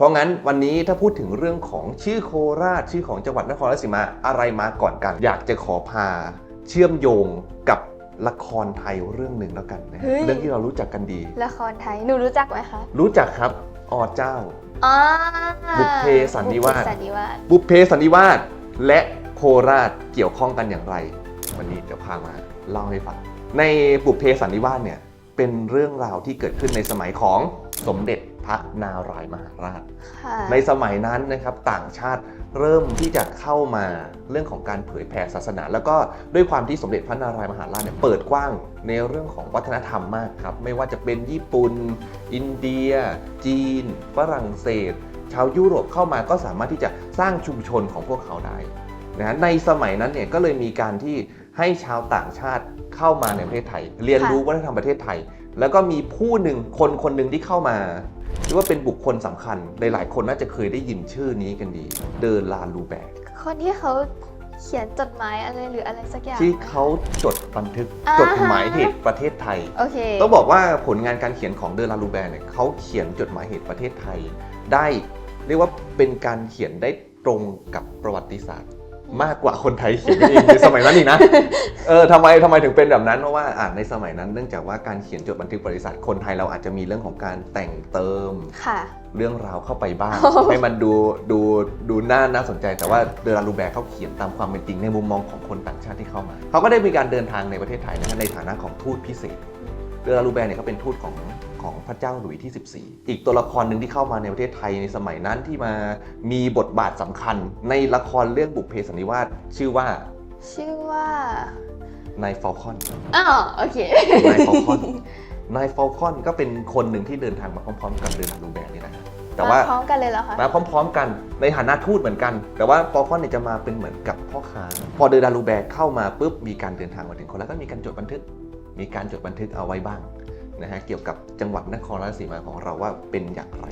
เพราะงั้นวันนี้ถ้าพูดถึงเรื่องของชื่อโคราชชื่อของจังหวัดนครราชสีมาอะไรมาก่อนกัน อยากจะขอพาเชื่อมโยงกับละครไทยเรื่องหนึ่งแล้วกันนะฮะเฮ้ย เรื่องที่เรารู้จักกันดี ละครไทย หนูรู้จักไหมคะรู้จักครับอเจ้า อ๋อบุพเพสันนิวาส บุพเพสันนิวาสบุพเพสันนิวาสและโคราชเกี่ยวข้องกันอย่างไร วันนี้จะพามาเล่าให้ฟัง ในบุพเพสันนิวาสเนี่ยเป็นเรื่องราวที่เกิดขึ้นในสมัยของสมเด็จ พระนารายมหาราชค่ะในสมัยนั้นนะครับต่างชาติเริ่มที่จะเข้ามาเรื่องของการเผยแผ่ศาสนา แล้วก็ด้วยความที่สมเด็จพระนารายมหาราชเนี่ยเปิดกว้างในเรื่องของวัฒนธรรมมากครับ ไม่ว่าจะเป็นญี่ปุ่น อินเดีย จีน ฝรั่งเศส ชาวยุโรปเข้ามาก็สามารถที่จะสร้างชุมชนของพวกเขาได้นะฮะในสมัยนั้นเนี่ยก็เลยมีการที่ให้ชาวต่างชาติเข้ามาในประเทศไทย เรียนรู้วัฒนธรรมประเทศไทย แล้วก็มีผู้หนึ่งคนคนหนึ่งที่เข้ามาเรียกว่าเป็นบุคคลสำคัญหลายๆคนน่าจะเคยได้ยินชื่อนี้กันดี เดอลาลูแบกคนที่เขาเขียนจดหมายอะไรหรืออะไรสักอย่างที่เขาจดบันทึกอ่าจดหมายเหตุประเทศไทยโอเคต้องบอกว่าผลงานการเขียนของเดอลาลูแบร์เนี่ยเขาเขียนจดหมายเหตุประเทศไทย ได้เรียกว่าเป็นการเขียนได้ตรงกับประวัติศาสตร์ มากกว่าคนไทยเขียนเองในสมัยนั้นอีกนะ เออทำไมทำไมถึงเป็นแบบนั้นเพราะว่าอ่านในสมัยนั้นเนื่องจากว่าการเขียนจดบันทึกประวัติศาสตร์คนไทยเราอาจจะมีเรื่องของการแต่งเติมค่ะเรื่องราวเข้าไปบ้างโอ้ให้มันดูดูดูน่าน่าสนใจ แต่ว่าเดอราลูแบร์เขาเขียนตามความเป็นจริงในมุมมองของคนต่างชาติที่เข้ามาเขาก็ได้มีการเดินทางในประเทศไทยนะในฐานะของทูตพิเศษ เดอราลูแบร์เนี่ยเขาเป็นทูตของของพระเจ้าหลุยส์ที่ 14 อีกตัวละครหนึ่งที่เข้ามาในประเทศไทยในสมัยนั้นที่มามีบทบาทสำคัญ ในละครเรื่องบุพเพสันนิวาสชื่อว่า ชื่อว่านายฟอลคอนอ๋อโอเคนายฟอลคอนนายฟอลคอนก็เป็นคนหนึ่งที่เดินทางมาพร้อมๆ กับเดอราลูแบร์นี่นะฮะแต่ว่ามพร้อมกันเลยเหรอคะมาพร้อมๆกันในฐานะทูตเหมือนกัน แต่ว่าฟอลคอนเนี่ยจะมาเป็นเหมือนกับพ่อค้าพอเดอดารูแบร์เข้ามาปุ๊บมีการเดินทางมาถึงคนแล้วก็มีการจดบันทึก มีการจดบันทึกเอาไว้บ้างนะฮะเกี่ยวกับจังหวัดนครราชสีมาของเราว่าเป็นอย่างไร